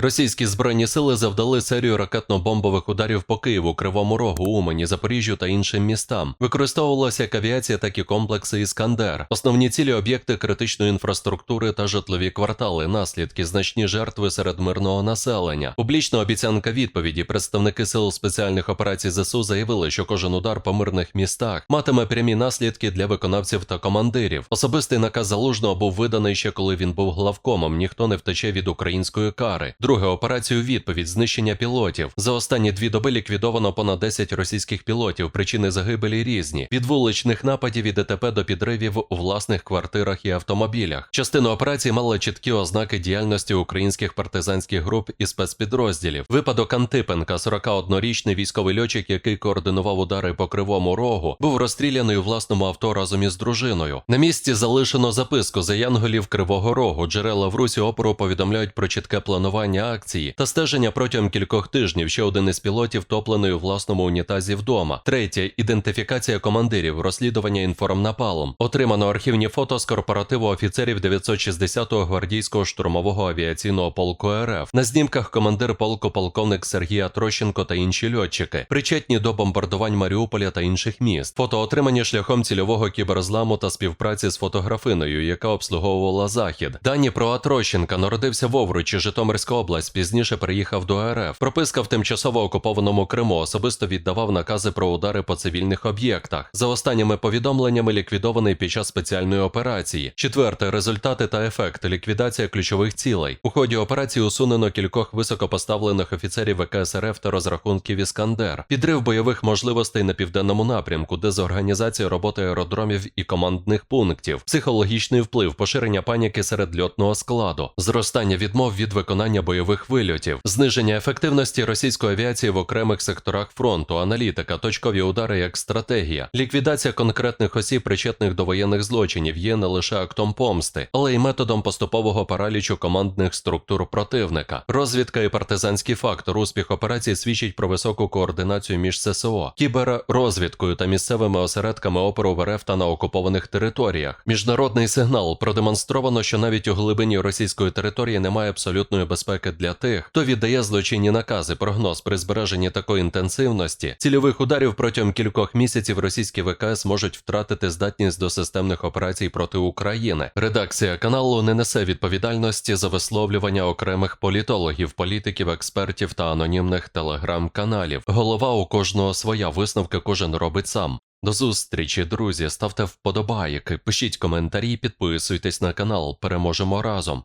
Російські збройні сили завдали серію ракетно-бомбових ударів по Києву, Кривому Рогу, Умані, Запоріжжю та іншим містам. Використовувалася як авіація, так і комплекси Іскандер. Основні цілі об'єкти критичної інфраструктури та житлові квартали, наслідки значні жертви серед мирного населення. Публічна обіцянка відповіді. Представники сил спеціальних операцій ЗСУ заявили, що кожен удар по мирних містах матиме прямі наслідки для виконавців та командирів. Особистий наказ залужного був виданий ще коли він був главкомом. Ніхто не втече від української кари. Друге операцію відповідь знищення пілотів. За останні дві доби ліквідовано понад 10 російських пілотів. Причини загибелі різні: від вуличних нападів і ДТП до підривів у власних квартирах і автомобілях. Частина операції мала чіткі ознаки діяльності українських партизанських груп і спецпідрозділів. Випадок Антипенка, 41-річний військовий льотчик, який координував удари по кривому рогу, був розстріляний у власному авто разом із дружиною. На місці залишено записку за янголів Кривого Рогу. Джерела в Русі опору повідомляють про чітке планування акції та стеження протягом кількох тижнів. Ще один із пілотів топлений у власному унітазі вдома. Третє ідентифікація командирів, розслідування інформнапалом. Отримано архівні фото з корпоративу офіцерів 960-го гвардійського штурмового авіаційного полку РФ. На знімках командир полку полковник Сергій Атрощенко та інші льотчики, причетні до бомбардувань Маріуполя та інших міст. Фото отримані шляхом цільового кіберзламу та співпраці з фотографиною, яка обслуговувала захід. Дані про Атрощенка народився в Овручі, Житомирська область. Пізніше переїхав до РФ. Прописка в тимчасово окупованому Криму особисто віддавав накази про удари по цивільних об'єктах. За останніми повідомленнями ліквідований під час спеціальної операції. Четверте результати та ефект ліквідація ключових цілей. У ході операції усунено кількох високопоставлених офіцерів ВКС РФ та розрахунків Іскандер, підрив бойових можливостей на південному напрямку, дезорганізація роботи аеродромів і командних пунктів, психологічний вплив, поширення паніки серед льотного складу, зростання відмов від виконання бойових вильотів, зниження ефективності російської авіації в окремих секторах фронту, аналітика, точкові удари як стратегія, ліквідація конкретних осіб, причетних до воєнних злочинів, є не лише актом помсти, але й методом поступового паралічу командних структур противника. Розвідка і партизанський фактор. Успіх операції свідчить про високу координацію між ССО, кіберрозвідкою та місцевими осередками опору в РФ та на окупованих територіях. Міжнародний сигнал. Продемонстровано, що навіть у глибині російської території немає абсолютної безпеки для тих, хто віддає злочинні накази. Прогноз при збереженні такої інтенсивності цільових ударів протягом кількох місяців російські ВКС можуть втратити здатність до системних операцій проти України. Редакція каналу не несе відповідальності за висловлювання окремих політологів, політиків, експертів та анонімних телеграм-каналів. Голова у кожного своя висновки кожен робить сам. До зустрічі, друзі. Ставте вподобайки, пишіть коментарі, підписуйтесь на канал. Переможемо разом.